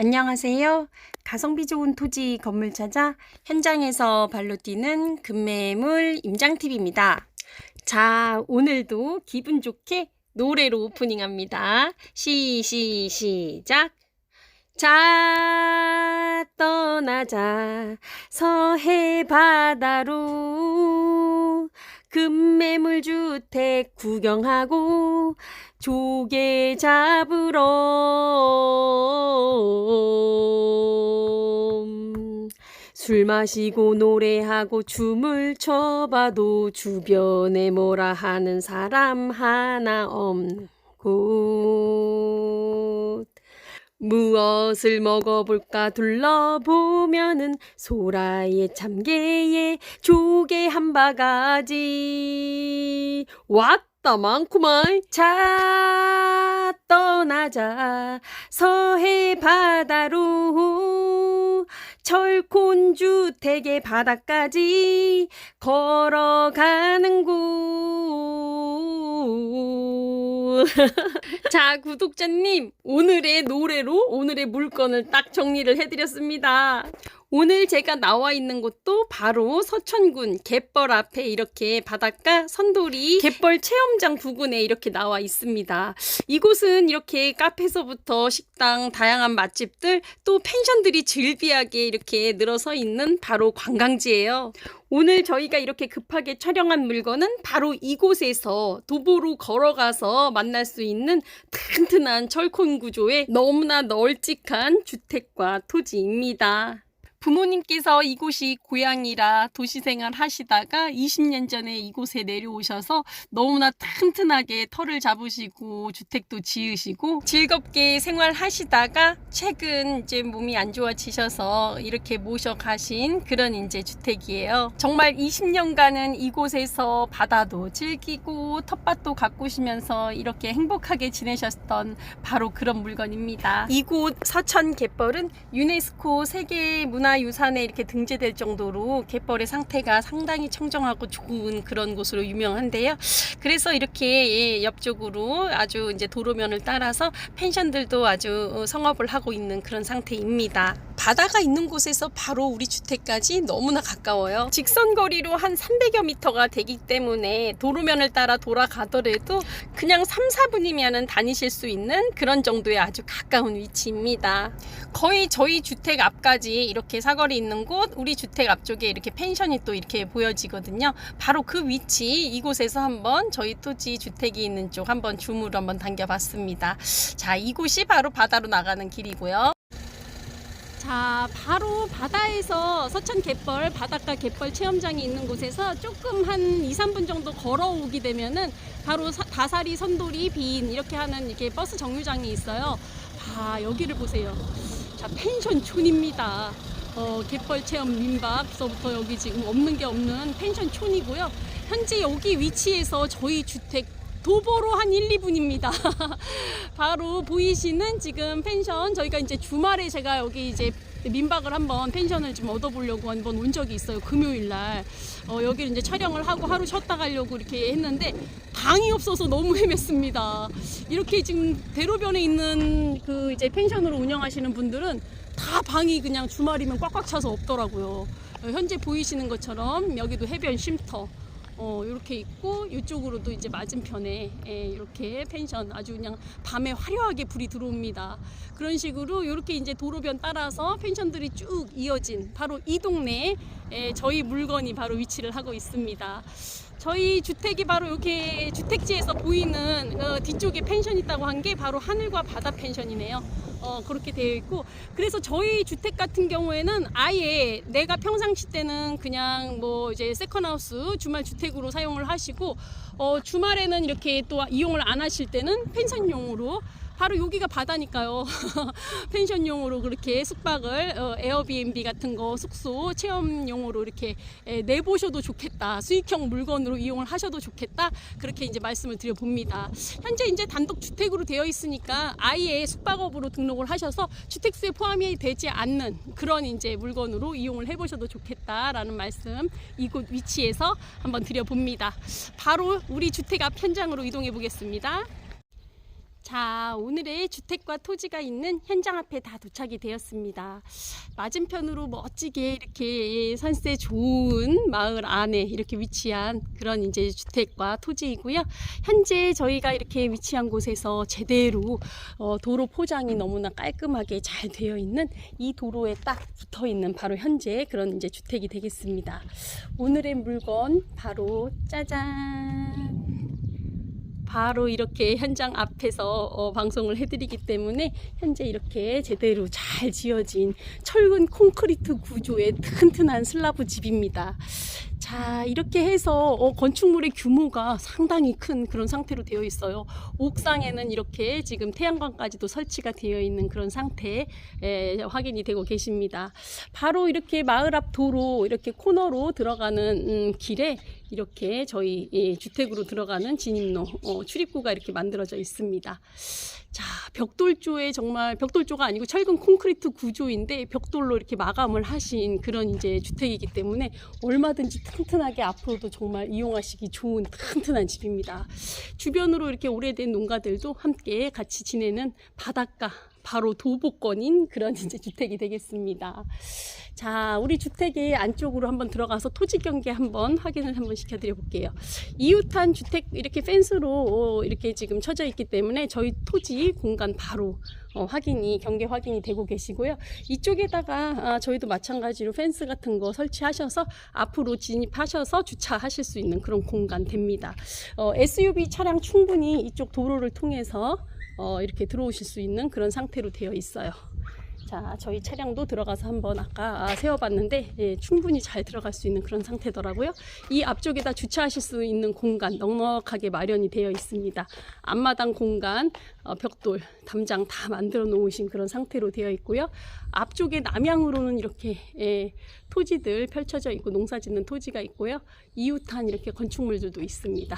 안녕하세요. 가성비 좋은 토지 건물 찾아 현장에서 발로 뛰는 금매물 임장TV입니다. 자, 오늘도 기분 좋게 노래로 오프닝합니다. 시, 시, 시작. 자, 떠나자. 서해 바다로 금매물 주택 구경하고 조개 잡으러. 술 마시고 노래하고 춤을 춰봐도 주변에 뭐라 하는 사람 하나 없는 곳 무엇을 먹어볼까 둘러보면은 소라에 참게에 조개 한 바가지. 왔 다 많구만 자 떠나자 서해 바다로 철콘 주택의 바다까지 걸어가는 곳. 자, 구독자님, 오늘의 노래로 오늘의 물건을 딱 정리를 해드렸습니다. 오늘 제가 나와 있는 곳도 바로 서천군 갯벌 앞에 이렇게 바닷가 선돌이 갯벌 체험장 부근에 이렇게 나와 있습니다. 이곳은 이렇게 카페서부터 식당, 다양한 맛집들, 또 펜션들이 즐비하게 이렇게 늘어서 있는 바로 관광지예요. 오늘 저희가 이렇게 급하게 촬영한 물건은 바로 이곳에서 도보로 걸어가서 만날 수 있는 튼튼한 철콘 구조의 너무나 널찍한 주택과 토지입니다. 부모님께서 이곳이 고향이라 도시생활 하시다가 20년 전에 이곳에 내려오셔서 너무나 튼튼하게 터를 잡으시고 주택도 지으시고 즐겁게 생활하시다가 최근 이제 몸이 안 좋아지셔서 이렇게 모셔 가신 그런 이제 주택이에요. 정말 20년간은 이곳에서 바다도 즐기고 텃밭도 가꾸시면서 이렇게 행복하게 지내셨던 바로 그런 물건입니다. 이곳 서천 갯벌은 유네스코 세계 문화 유산에 이렇게 등재될 정도로 갯벌의 상태가 상당히 청정하고 좋은 그런 곳으로 유명한데요. 그래서 이렇게 예, 옆쪽으로 아주 이제 도로면을 따라서 펜션들도 아주 어, 성업을 하고 있는 그런 상태입니다. 바다가 있는 곳에서 바로 우리 주택까지 너무나 가까워요. 직선 거리로 한 300여 미터가 되기 때문에 도로면을 따라 돌아가더라도 그냥 3, 4분이면은 다니실 수 있는 그런 정도의 아주 가까운 위치입니다. 거의 저희 주택 앞까지 이렇게 사거리 있는 곳, 우리 주택 앞쪽에 이렇게 펜션이 또 이렇게 보여지거든요. 바로 그 위치 이곳에서 한번 저희 토지 주택이 있는 쪽 한번 줌으로 한번 당겨봤습니다. 자, 이곳이 바로 바다로 나가는 길이고요. 자, 바로 바다에서 서천 갯벌, 바닷가 갯벌 체험장이 있는 곳에서 조금 한 2, 3분 정도 걸어오게 되면은 바로 사- 다사리, 선돌이, 빈 이렇게 하는 이렇게 버스 정류장이 있어요. 아, 여기를 보세요. 자, 펜션촌입니다. 어, 갯벌 체험 민박서부터 여기 지금 없는 게 없는 펜션촌이고요. 현재 여기 위치에서 저희 주택 도보로 한 1, 2분입니다. 바로 보이시는 지금 펜션 저희가 이제 주말에 제가 여기 이제 민박을 한번 펜션을 좀 얻어보려고 한번 온 적이 있어요. 금요일 날. 어, 여기를 이제 촬영을 하고 하루 쉬었다 가려고 이렇게 했는데 방이 없어서 너무 헤맸습니다. 이렇게 지금 대로변에 있는 그 이제 펜션으로 운영하시는 분들은 다 방이 그냥 주말이면 꽉꽉 차서 없더라고요. 어, 현재 보이시는 것처럼 여기도 해변 쉼터 어, 이렇게 있고 이쪽으로도 이제 맞은편에 예, 이렇게 펜션 아주 그냥 밤에 화려하게 불이 들어옵니다. 그런 식으로 이렇게 이제 도로변 따라서 펜션들이 쭉 이어진 바로 이 동네에 예, 저희 물건이 바로 위치를 하고 있습니다. 저희 주택이 바로 이렇게 주택지에서 보이는 어, 뒤쪽에 펜션 있다고 한 게 바로 하늘과 바다 펜션이네요. 어, 그렇게 되어 있고 그래서 저희 주택 같은 경우에는 아예 내가 평상시 때는 그냥 뭐 이제 세컨하우스 주말 주택으로 사용을 하시고 어, 주말에는 이렇게 또 이용을 안 하실 때는 펜션용으로 바로 여기가 바다니까요. 펜션용으로 그렇게 숙박을 어, 에어비앤비 같은 거 숙소 체험용으로 이렇게 에, 내보셔도 좋겠다. 수익형 물건으로 이용을 하셔도 좋겠다. 그렇게 이제 말씀을 드려 봅니다. 현재 이제 단독 주택으로 되어 있으니까 아예 숙박업으로 등록 을 하셔서 주택수에 포함이 되지 않는 그런 이제 물건으로 이용을 해보셔도 좋겠다라는 말씀 이곳 위치에서 한번 드려 봅니다. 바로 우리 주택 앞 현장으로 이동해 보겠습니다. 자, 오늘의 주택과 토지가 있는 현장 앞에 다 도착이 되었습니다. 맞은편으로 멋지게 이렇게 산세 좋은 마을 안에 이렇게 위치한 그런 이제 주택과 토지이고요. 현재 저희가 이렇게 위치한 곳에서 제대로 어, 도로 포장이 너무나 깔끔하게 잘 되어 있는 이 도로에 딱 붙어 있는 바로 현재 그런 이제 주택이 되겠습니다. 오늘의 물건 바로 짜잔. 바로 이렇게 현장 앞에서 어, 방송을 해드리기 때문에 현재 이렇게 제대로 잘 지어진 철근 콘크리트 구조의 튼튼한 슬라브 집입니다. 자, 이렇게 해서 어, 건축물의 규모가 상당히 큰 그런 상태로 되어 있어요. 옥상에는 이렇게 지금 태양광까지도 설치가 되어 있는 그런 상태 에, 확인이 되고 계십니다. 바로 이렇게 마을 앞 도로 이렇게 코너로 들어가는 음, 길에 이렇게 저희 예, 주택으로 들어가는 진입로 어, 출입구가 이렇게 만들어져 있습니다. 자, 벽돌조에 정말 벽돌조가 아니고 철근 콘크리트 구조인데 벽돌로 이렇게 마감을 하신 그런 이제 주택이기 때문에 얼마든지 튼튼하게 앞으로도 정말 이용하시기 좋은 튼튼한 집입니다. 주변으로 이렇게 오래된 농가들도 함께 같이 지내는 바닷가 바로 도보권인 그런 이제 주택이 되겠습니다. 자, 우리 주택의 안쪽으로 한번 들어가서 토지 경계 한번 확인을 한번 시켜드려 볼게요. 이웃한 주택 이렇게 펜스로 어, 이렇게 지금 쳐져 있기 때문에 저희 토지 공간 바로 어, 확인이 경계 확인이 되고 계시고요. 이쪽에다가 아, 저희도 마찬가지로 펜스 같은 거 설치하셔서 앞으로 진입하셔서 주차하실 수 있는 그런 공간 됩니다. 어, SUV 차량 충분히 이쪽 도로를 통해서 어, 이렇게 들어오실 수 있는 그런 상태로 되어 있어요. 자, 저희 차량도 들어가서 한번 아까 아, 세워봤는데 예, 충분히 잘 들어갈 수 있는 그런 상태더라고요. 이 앞쪽에다 주차하실 수 있는 공간 넉넉하게 마련이 되어 있습니다. 앞마당 공간, 어, 벽돌, 담장 다 만들어 놓으신 그런 상태로 되어 있고요. 앞쪽에 남향으로는 이렇게 예, 토지들 펼쳐져 있고 농사 짓는 토지가 있고요. 이웃한 이렇게 건축물들도 있습니다.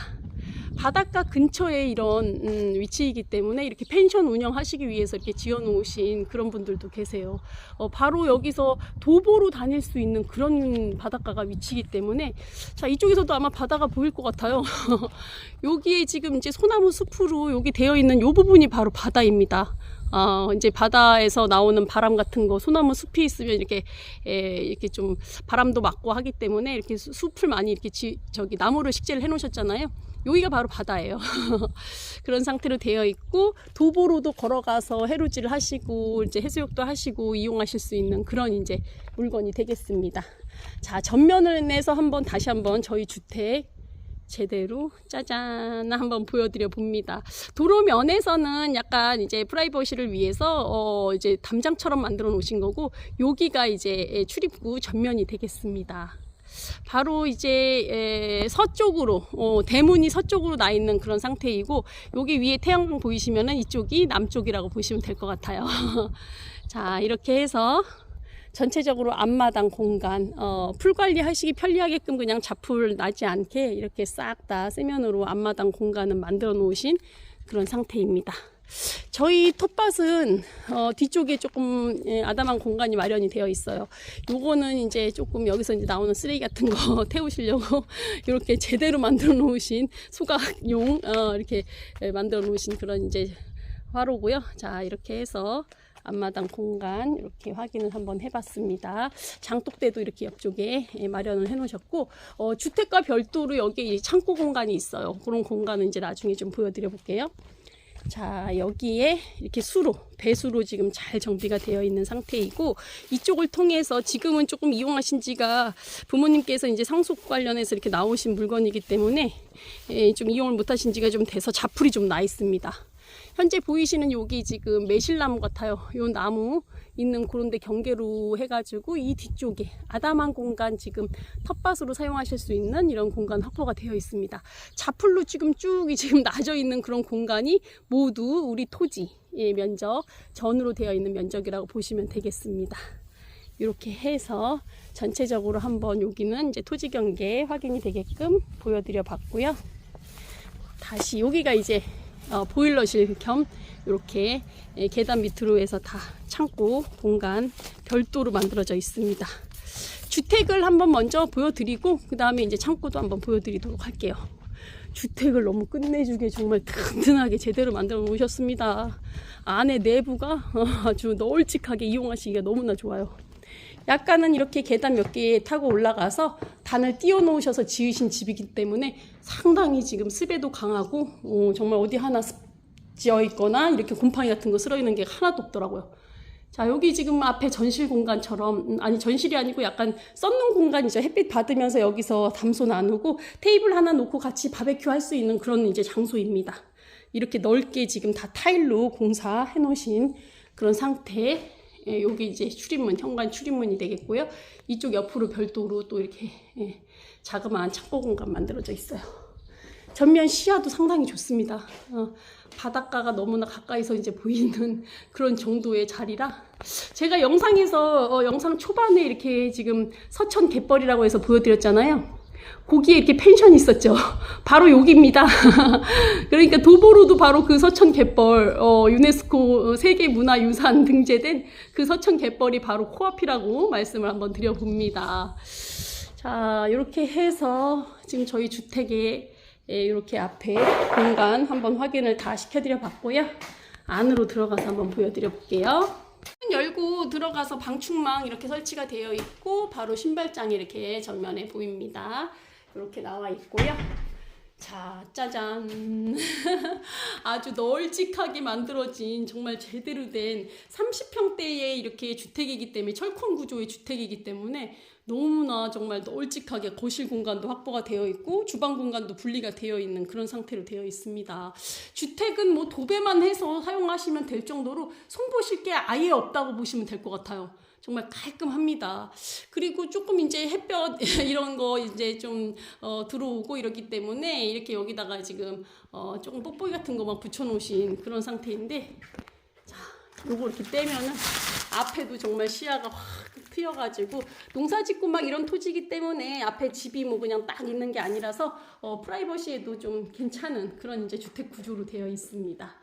바닷가 근처에 이런 음, 위치이기 때문에 이렇게 펜션 운영하시기 위해서 이렇게 지어 놓으신 그런 분들도 계세요. 어, 바로 여기서 도보로 다닐 수 있는 그런 바닷가가 위치이기 때문에 자 이쪽에서도 아마 바다가 보일 것 같아요. 여기에 지금 이제 소나무 숲으로 여기 되어 있는 요 부분 이 바로 바다입니다. 어, 이제 바다에서 나오는 바람 같은 거, 소나무 숲이 있으면 이렇게, 에, 이렇게 좀 바람도 맞고 하기 때문에 이렇게 수- 숲을 많이 이렇게 지, 저기 나무를 식재를 해 놓으셨잖아요. 여기가 바로 바다예요. 그런 상태로 되어 있고, 도보로도 걸어가서 해루질을 하시고, 이제 해수욕도 하시고, 이용하실 수 있는 그런 이제 물건이 되겠습니다. 자, 전면을 내서 한번 다시 한번 저희 주택 제대로 짜잔 한번 보여드려 봅니다. 도로면에서는 약간 이제 프라이버시를 위해서 어 이제 담장처럼 만들어 놓으신 거고 여기가 이제 출입구 전면이 되겠습니다. 바로 이제 에, 서쪽으로 어, 대문이 서쪽으로 나 있는 그런 상태이고 여기 위에 태양광 보이시면은 이쪽이 남쪽이라고 보시면 될 것 같아요. 자 이렇게 해서 전체적으로 앞마당 공간 어, 풀 관리하시기 편리하게끔 그냥 잡풀 나지 않게 이렇게 싹 다 세면으로 앞마당 공간은 만들어 놓으신 그런 상태입니다. 저희 텃밭은 어, 뒤쪽에 조금 예, 아담한 공간이 마련이 되어 있어요. 요거는 이제 조금 여기서 이제 나오는 쓰레기 같은 거 태우시려고 이렇게 제대로 만들어 놓으신 소각용 어, 이렇게 예, 만들어 놓으신 그런 이제 화로고요. 자 이렇게 해서 앞마당 공간 이렇게 확인을 한번 해봤습니다. 장독대도 이렇게 옆쪽에 예, 마련을 해놓으셨고 어, 주택과 별도로 여기 이 창고 공간이 있어요. 그런 공간은 이제 나중에 좀 보여드려 볼게요. 자 여기에 이렇게 수로 배수로 지금 잘 정비가 되어 있는 상태이고 이쪽을 통해서 지금은 조금 이용하신 지가 부모님께서 이제 상속 관련해서 이렇게 나오신 물건이기 때문에 예, 좀 이용을 못하신 지가 좀 돼서 자풀이 좀 나 있습니다. 현재 보이시는 여기 지금 매실나무 같아요. 요 나무 있는 그런데 경계로 해가지고 이 뒤쪽에 아담한 공간 지금 텃밭으로 사용하실 수 있는 이런 공간 확보가 되어 있습니다. 자풀로 지금 쭉이 지금 나져 있는 그런 공간이 모두 우리 토지의 면적 전으로 되어 있는 면적이라고 보시면 되겠습니다. 이렇게 해서 전체적으로 한번 여기는 이제 토지 경계 확인이 되게끔 보여드려 봤고요. 다시 여기가 이제 어, 보일러실 겸 이렇게 예, 계단 밑으로 해서 다 창고 공간 별도로 만들어져 있습니다. 주택을 한번 먼저 보여드리고 그 다음에 이제 창고도 한번 보여드리도록 할게요. 주택을 너무 끝내주게 정말 튼튼하게 제대로 만들어 놓으셨습니다. 안에 내부가 아주 널찍하게 이용하시기가 너무나 좋아요. 약간은 이렇게 계단 몇 개 타고 올라가서 단을 띄워 놓으셔서 지으신 집이기 때문에 상당히 지금 습에도 강하고 어, 정말 어디 하나 습 지어 있거나 이렇게 곰팡이 같은 거 쓸어 있는 게 하나도 없더라고요. 자, 여기 지금 앞에 전실 공간처럼, 음, 아니, 전실이 아니고 약간 썬룸 공간이죠. 햇빛 받으면서 여기서 담소 나누고 테이블 하나 놓고 같이 바베큐 할 수 있는 그런 이제 장소입니다. 이렇게 넓게 지금 다 타일로 공사해 놓으신 그런 상태. 예, 여기 이제 출입문, 현관 출입문이 되겠고요. 이쪽 옆으로 별도로 또 이렇게 예, 자그마한 창고 공간 만들어져 있어요. 전면 시야도 상당히 좋습니다. 어, 바닷가가 너무나 가까이서 이제 보이는 그런 정도의 자리라 제가 영상에서 어, 영상 초반에 이렇게 지금 서천 갯벌이라고 해서 보여드렸잖아요. 거기에 이렇게 펜션이 있었죠. 바로 여기입니다. 그러니까 도보로도 바로 그 서천 갯벌 어, 유네스코 세계 문화유산 등재된 그 서천 갯벌이 바로 코앞이라고 말씀을 한번 드려봅니다. 자, 이렇게 해서 지금 저희 주택에 예, 이렇게 앞에 공간 한번 확인을 다 시켜드려 봤고요. 안으로 들어가서 한번 보여드려 볼게요. 문 열고 들어가서 방충망 이렇게 설치가 되어 있고 바로 신발장이 이렇게 전면에 보입니다. 이렇게 나와 있고요. 자, 짜잔. 아주 널찍하게 만들어진 정말 제대로 된 30평대의 이렇게 주택이기 때문에 철콘 구조의 주택이기 때문에 너무나 정말 널찍하게 거실 공간도 확보가 되어 있고 주방 공간도 분리가 되어 있는 그런 상태로 되어 있습니다. 주택은 뭐 도배만 해서 사용하시면 될 정도로 손보실 게 아예 없다고 보시면 될 것 같아요. 정말 깔끔합니다. 그리고 조금 이제 햇볕 이런 거 이제 좀 어, 들어오고 이렇기 때문에 이렇게 여기다가 지금 어, 조금 뽁뽁이 같은 거만 붙여놓으신 그런 상태인데 자, 요거 이렇게 떼면은 앞에도 정말 시야가 확 트여가지고 농사 짓고 막 이런 토지이기 때문에 앞에 집이 뭐 그냥 딱 있는 게 아니라서 어, 프라이버시에도 좀 괜찮은 그런 이제 주택 구조로 되어 있습니다.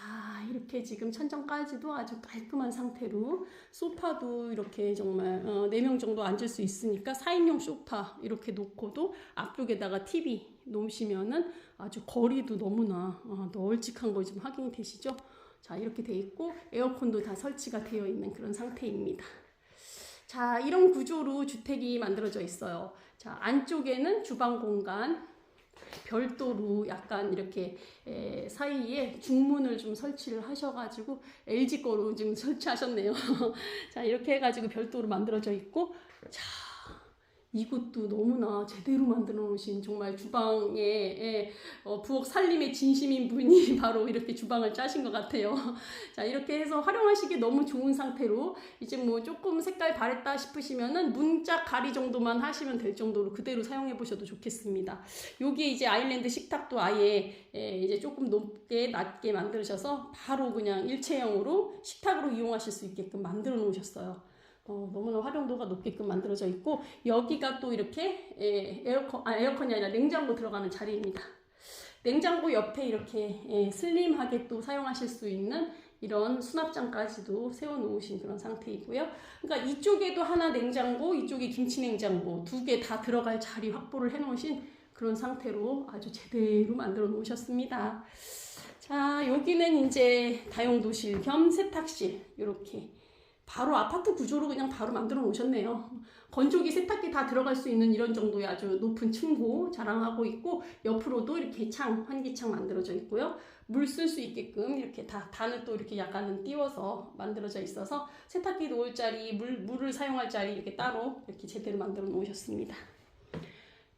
자, 이렇게 지금 천정까지도 아주 깔끔한 상태로 소파도 이렇게 정말 어, 4명 정도 앉을 수 있으니까 4인용 소파 이렇게 놓고도 앞쪽에다가 TV 놓으시면은 아주 거리도 너무나 어, 널찍한 거 지금 확인이 되시죠? 자, 이렇게 돼 있고 에어컨도 다 설치가 되어 있는 그런 상태입니다. 자, 이런 구조로 주택이 만들어져 있어요. 자, 안쪽에는 주방 공간, 별도로 약간 이렇게 에, 사이에 중문을 좀 설치를 하셔가지고 LG 거로 지금 설치하셨네요. 자 이렇게 해가지고 별도로 만들어져 있고 자 이곳도 너무나 제대로 만들어 놓으신 정말 주방에 예, 어, 부엌 살림의 진심인 분이 바로 이렇게 주방을 짜신 것 같아요. 자 이렇게 해서 활용하시기 너무 좋은 상태로 이제 뭐 조금 색깔 바랬다 싶으시면은 문짝 가리 정도만 하시면 될 정도로 그대로 사용해 보셔도 좋겠습니다. 여기 이제 아일랜드 식탁도 아예 예, 이제 조금 높게 낮게 만드셔서 바로 그냥 일체형으로 식탁으로 이용하실 수 있게끔 만들어 놓으셨어요. 어, 너무나 활용도가 높게끔 만들어져 있고 여기가 또 이렇게 에, 에어컨 아 에어컨이 아니라 냉장고 들어가는 자리입니다. 냉장고 옆에 이렇게 에, 슬림하게 또 사용하실 수 있는 이런 수납장까지도 세워 놓으신 그런 상태이고요. 그러니까 이쪽에도 하나 냉장고, 이쪽에 김치 냉장고 두 개 다 들어갈 자리 확보를 해 놓으신 그런 상태로 아주 제대로 만들어 놓으셨습니다. 자, 여기는 이제 다용도실 겸 세탁실 이렇게 바로 아파트 구조로 그냥 바로 만들어 놓으셨네요. 건조기, 세탁기 다 들어갈 수 있는 이런 정도의 아주 높은 층고 자랑하고 있고 옆으로도 이렇게 창, 환기창 만들어져 있고요. 물 쓸 수 있게끔 이렇게 다 단을 또 이렇게 약간은 띄워서 만들어져 있어서 세탁기 놓을 자리, 물, 물을 사용할 자리 이렇게 따로 이렇게 제대로 만들어 놓으셨습니다.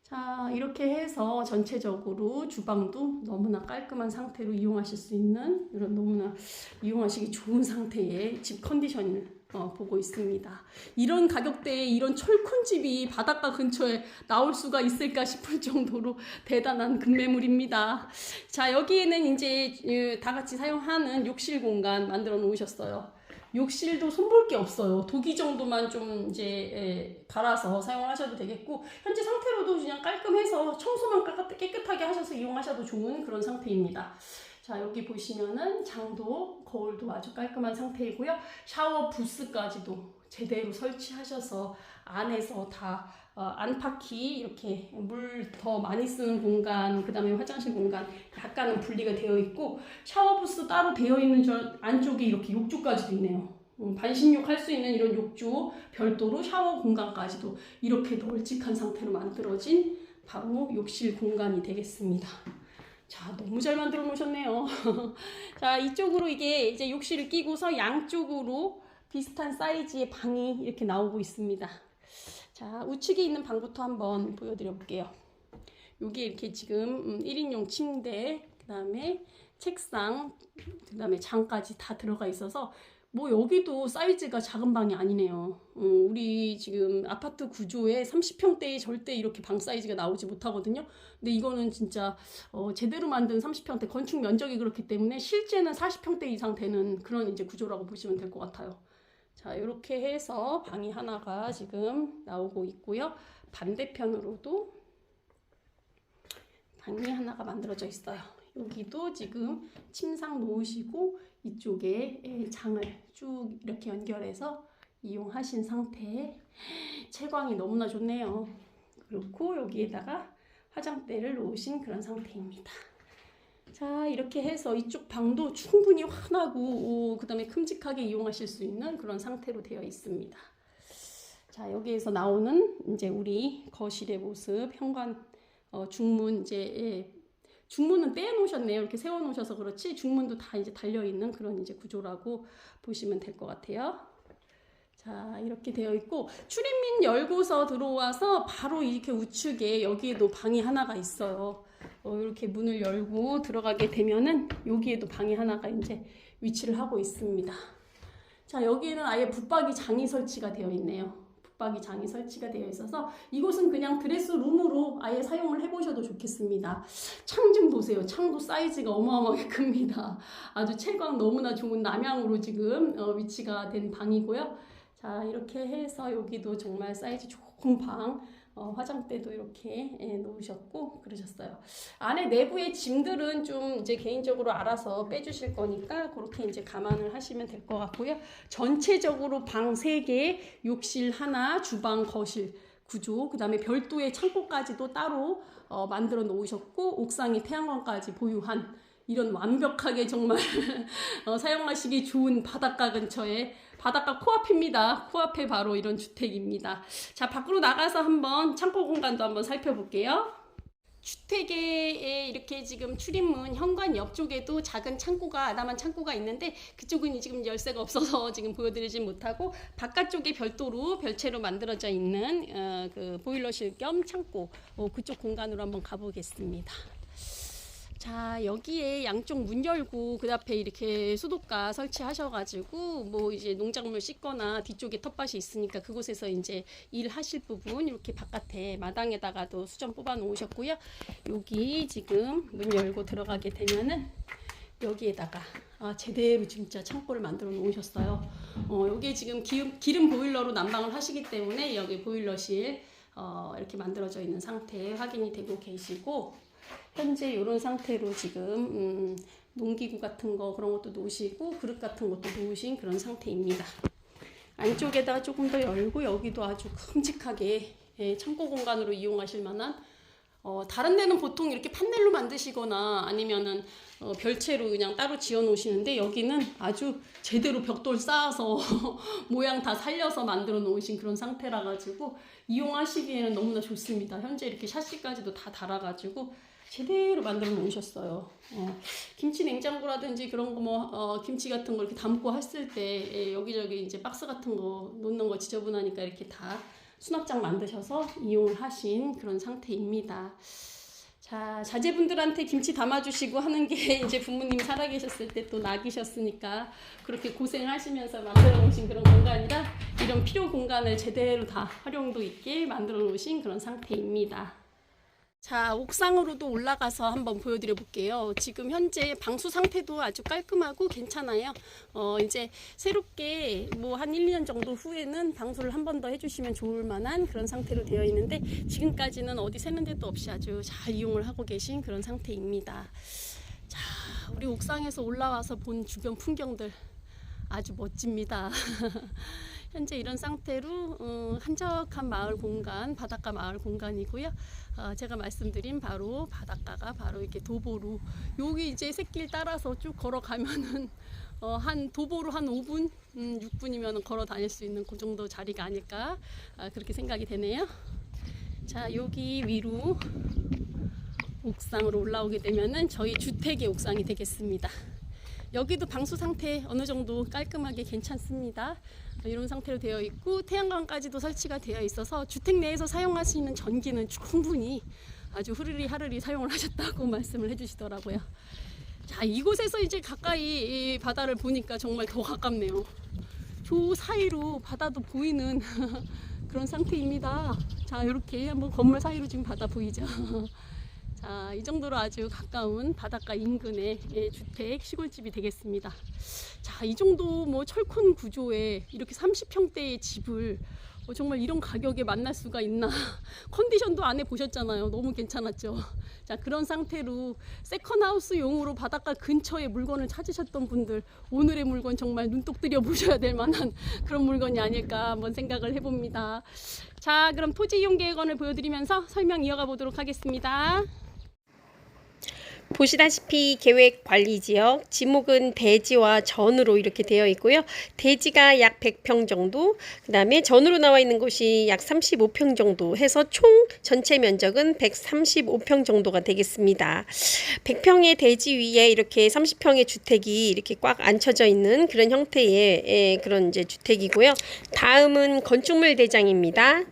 자, 이렇게 해서 전체적으로 주방도 너무나 깔끔한 상태로 이용하실 수 있는 이런 너무나 이용하시기 좋은 상태의 집 컨디션을 어, 보고 있습니다. 이런 가격대에 이런 철큰 집이 바닷가 근처에 나올 수가 있을까 싶을 정도로 대단한 급매물입니다. 자, 여기에는 이제 어, 다 같이 사용하는 욕실 공간 만들어 놓으셨어요. 욕실도 손볼 게 없어요. 도기 정도만 좀 이제 예, 갈아서 사용을 하셔도 되겠고 현재 상태로도 그냥 깔끔해서 청소만 깨끗- 깨끗하게 하셔서 이용하셔도 좋은 그런 상태입니다. 자, 여기 보시면은 장도 거울도 아주 깔끔한 상태이고요. 샤워 부스까지도 제대로 설치하셔서 안에서 다 어, 안팎이 이렇게 물 더 많이 쓰는 공간, 그 다음에 화장실 공간 약간은 분리가 되어 있고 샤워 부스 따로 되어 있는 저 안쪽에 이렇게 욕조까지도 있네요. 음, 반신욕 할 수 있는 이런 욕조 별도로 샤워 공간까지도 이렇게 널찍한 상태로 만들어진 바로 욕실 공간이 되겠습니다. 자, 너무 잘 만들어 놓으셨네요. 자, 이쪽으로 이게 이제 욕실을 끼고서 양쪽으로 비슷한 사이즈의 방이 이렇게 나오고 있습니다. 자, 우측에 있는 방부터 한번 보여드려 볼게요. 여기 이렇게 지금 음, 1인용 침대, 그 다음에 책상, 그 다음에 장까지 다 들어가 있어서 뭐 여기도 사이즈가 작은 방이 아니네요. 어, 우리 지금 아파트 구조에 30평대에 절대 이렇게 방 사이즈가 나오지 못하거든요. 근데 이거는 진짜 어, 제대로 만든 30평대 건축 면적이 그렇기 때문에 실제는 40평대 이상 되는 그런 이제 구조라고 보시면 될 것 같아요. 자, 이렇게 해서 방이 하나가 지금 나오고 있고요. 반대편으로도 방이 하나가 만들어져 있어요. 여기도 지금 침상 놓으시고 이쪽에 예, 장을 쭉 이렇게 연결해서 이용하신 상태에 채광이 너무나 좋네요. 그렇고 여기에다가 화장대를 놓으신 그런 상태입니다. 자 이렇게 해서 이쪽 방도 충분히 환하고 그 다음에 큼직하게 이용하실 수 있는 그런 상태로 되어 있습니다. 자 여기에서 나오는 이제 우리 거실의 모습 현관 어, 중문 이제 예, 중문은 떼놓으셨네요. 이렇게 세워놓으셔서 그렇지 중문도 다 이제 달려 있는 그런 이제 구조라고 보시면 될 것 같아요. 자 이렇게 되어 있고 출입문 열고서 들어와서 바로 이렇게 우측에 여기에도 방이 하나가 있어요. 어, 이렇게 문을 열고 들어가게 되면은 여기에도 방이 하나가 이제 위치를 하고 있습니다. 자 여기에는 아예 붙박이 장이 설치가 되어 있네요. 붙박이 장이 설치가 되어 있어서 이곳은 그냥 드레스 룸으로 아예 사용을 해보셔도 좋겠습니다. 창 좀 보세요. 창도 사이즈가 어마어마하게 큽니다. 아주 채광 너무나 좋은 남향으로 지금 어, 위치가 된 방이고요. 자 이렇게 해서 여기도 정말 사이즈 좋은 방 어, 화장대도 이렇게 예, 놓으셨고 그러셨어요. 안에 내부의 짐들은 좀 이제 개인적으로 알아서 빼주실 거니까 그렇게 이제 감안을 하시면 될 것 같고요. 전체적으로 방 3개, 욕실 하나, 주방, 거실 구조, 그 다음에 별도의 창고까지도 따로 어, 만들어 놓으셨고 옥상에 태양광까지 보유한 이런 완벽하게 정말 어, 사용하시기 좋은 바닷가 근처에 바닷가 코앞입니다. 코앞에 바로 이런 주택입니다. 자, 밖으로 나가서 한번 창고 공간도 한번 살펴볼게요. 주택에 이렇게 지금 출입문 현관 옆쪽에도 작은 창고가 아담한 창고가 있는데 그쪽은 지금 열쇠가 없어서 지금 보여드리진 못하고 바깥쪽에 별도로 별채로 만들어져 있는 어, 그 보일러실 겸 창고 어, 그쪽 공간으로 한번 가보겠습니다. 자 여기에 양쪽 문 열고 그 앞에 이렇게 수도가 설치하셔가지고 뭐 이제 농작물 씻거나 뒤쪽에 텃밭이 있으니까 그곳에서 이제 일하실 부분 이렇게 바깥에 마당에다가도 수전 뽑아 놓으셨고요. 여기 지금 문 열고 들어가게 되면은 여기에다가 아, 제대로 진짜 창고를 만들어 놓으셨어요. 어, 여기 지금 기름, 기름 보일러로 난방을 하시기 때문에 여기 보일러실 어, 이렇게 만들어져 있는 상태 확인이 되고 계시고 현재 이런 상태로 지금 음, 농기구 같은 거 그런 것도 놓으시고 그릇 같은 것도 놓으신 그런 상태입니다. 안쪽에다 조금 더 열고 여기도 아주 큼직하게 예, 창고 공간으로 이용하실 만한 어, 다른 데는 보통 이렇게 판넬로 만드시거나 아니면은 어, 별채로 그냥 따로 지어 놓으시는데 여기는 아주 제대로 벽돌 쌓아서 모양 다 살려서 만들어 놓으신 그런 상태라 가지고 이용하시기에는 너무나 좋습니다. 현재 이렇게 샤시까지도 다 달아 가지고 제대로 만들어 놓으셨어요. 어, 김치 냉장고라든지 그런 거 뭐, 어, 김치 같은 거 이렇게 담고 했을 때 예, 여기저기 이제 박스 같은 거 놓는 거 지저분하니까 이렇게 다 수납장 만드셔서 이용을 하신 그런 상태입니다. 자, 자제분들한테 김치 담아주시고 하는 게 이제 부모님이 살아계셨을 때 또 낙이셨으니까 그렇게 고생하시면서 만들어 놓으신 그런 공간이라 이런 필요 공간을 제대로 다 활용도 있게 만들어 놓으신 그런 상태입니다. 자, 옥상으로도 올라가서 한번 보여드려 볼게요. 지금 현재 방수 상태도 아주 깔끔하고 괜찮아요. 어, 이제 새롭게 뭐 한 1, 2년 정도 후에는 방수를 한 번 더 해주시면 좋을 만한 그런 상태로 되어 있는데 지금까지는 어디 새는 데도 없이 아주 잘 이용을 하고 계신 그런 상태입니다. 자, 우리 옥상에서 올라와서 본 주변 풍경들 아주 멋집니다. 현재 이런 상태로 어, 한적한 마을 공간, 바닷가 마을 공간이고요. 어, 제가 말씀드린 바로 바닷가가 바로 이렇게 도보로 여기 이제 새길 따라서 쭉 걸어가면은 어, 한 도보로 한 5분, 음, 6분이면 걸어 다닐 수 있는 그 정도 자리가 아닐까 아, 그렇게 생각이 되네요. 자 여기 위로 옥상으로 올라오게 되면은 저희 주택의 옥상이 되겠습니다. 여기도 방수 상태 어느 정도 깔끔하게 괜찮습니다. 이런 상태로 되어 있고 태양광까지도 설치가 되어 있어서 주택 내에서 사용하시는 전기는 충분히 아주 흐르리 하르리 사용을 하셨다고 말씀을 해주시더라고요. 자 이곳에서 이제 가까이 이 바다를 보니까 정말 더 가깝네요. 저 사이로 바다도 보이는 그런 상태입니다. 자 이렇게 한번 건물 사이로 지금 바다 보이죠. 자, 이 정도로 아주 가까운 바닷가 인근의 예, 주택 시골집이 되겠습니다. 자, 이 정도 뭐 철콘 구조에 이렇게 30평대의 집을 어, 정말 이런 가격에 만날 수가 있나? 컨디션도 안에 보셨잖아요. 너무 괜찮았죠. 자, 그런 상태로 세컨하우스용으로 바닷가 근처에 물건을 찾으셨던 분들, 오늘의 물건 정말 눈독 들여 보셔야 될 만한 그런 물건이 아닐까 한번 생각을 해봅니다. 자, 그럼 토지 이용 계획안을 보여드리면서 설명 이어가 보도록 하겠습니다. 보시다시피 계획 관리 지역 지목은 대지와 전으로 이렇게 되어 있고요. 대지가 약 100평 정도, 그다음에 전으로 나와 있는 곳이 약 35평 정도 해서 총 전체 면적은 135평 정도가 되겠습니다. 100평의 대지 위에 이렇게 30평의 주택이 이렇게 꽉 앉혀져 있는 그런 형태의 예, 그런 이제 주택이고요. 다음은 건축물 대장입니다.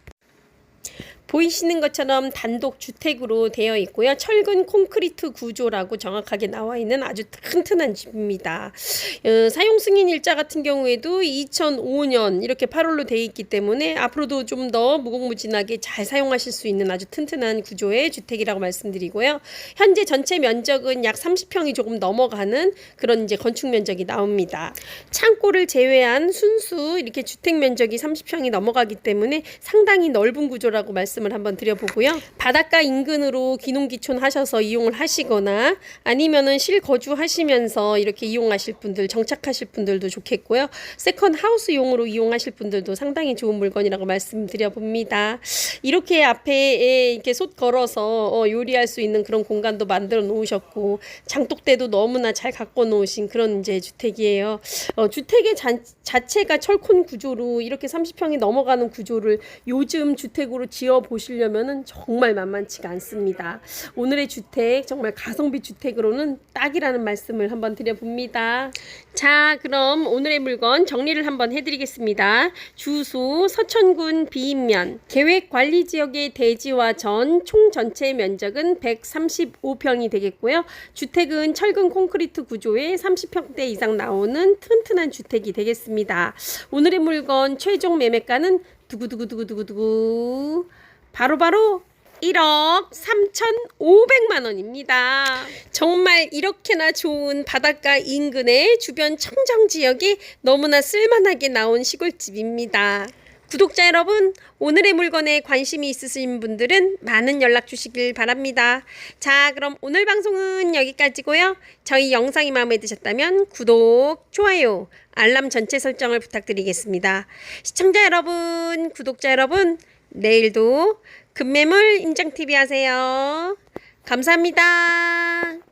보이시는 것처럼 단독 주택으로 되어 있고요. 철근 콘크리트 구조라고 정확하게 나와 있는 아주 튼튼한 집입니다. 어, 사용 승인 일자 같은 경우에도 2005년 이렇게 8월로 되어 있기 때문에 앞으로도 좀 더 무궁무진하게 잘 사용하실 수 있는 아주 튼튼한 구조의 주택이라고 말씀드리고요. 현재 전체 면적은 약 30평이 조금 넘어가는 그런 이제 건축 면적이 나옵니다. 창고를 제외한 순수 이렇게 주택 면적이 30평이 넘어가기 때문에 상당히 넓은 구조라고 말씀 을 한번 드려보고요. 바닷가 인근으로 기농기촌 하셔서 이용을 하시거나 아니면은 실거주 하시면서 이렇게 이용하실 분들, 정착하실 분들도 좋겠고요. 세컨 하우스용으로 이용하실 분들도 상당히 좋은 물건이라고 말씀드려 봅니다. 이렇게 앞에 이렇게 솥 걸어서 어, 요리할 수 있는 그런 공간도 만들어 놓으셨고 장독대도 너무나 잘 갖고 놓으신 그런 이제 주택이에요. 어, 주택의 자, 자체가 철콘 구조로 이렇게 30평이 넘어가는 구조를 요즘 주택으로 지어 보시려면은 정말 만만치가 않습니다. 오늘의 주택 정말 가성비 주택으로는 딱이라는 말씀을 한번 드려봅니다. 자, 그럼 오늘의 물건 정리를 한번 해드리겠습니다. 주소 서천군 비인면 계획 관리 지역의 대지와 전 총 전체 면적은 135평이 되겠고요. 주택은 철근 콘크리트 구조에 30평대 이상 나오는 튼튼한 주택이 되겠습니다. 오늘의 물건 최종 매매가는 두구두구두구두구두구 바로바로 1억 3,500만 원입니다. 정말 이렇게나 좋은 바닷가 인근의 주변 청정 지역이 너무나 쓸만하게 나온 시골집입니다. 구독자 여러분, 오늘의 물건에 관심이 있으신 분들은 많은 연락 주시길 바랍니다. 자, 그럼 오늘 방송은 여기까지고요. 저희 영상이 마음에 드셨다면 구독, 좋아요, 알람 전체 설정을 부탁드리겠습니다. 시청자 여러분, 구독자 여러분, 내일도 금매물 인정TV 하세요. 감사합니다.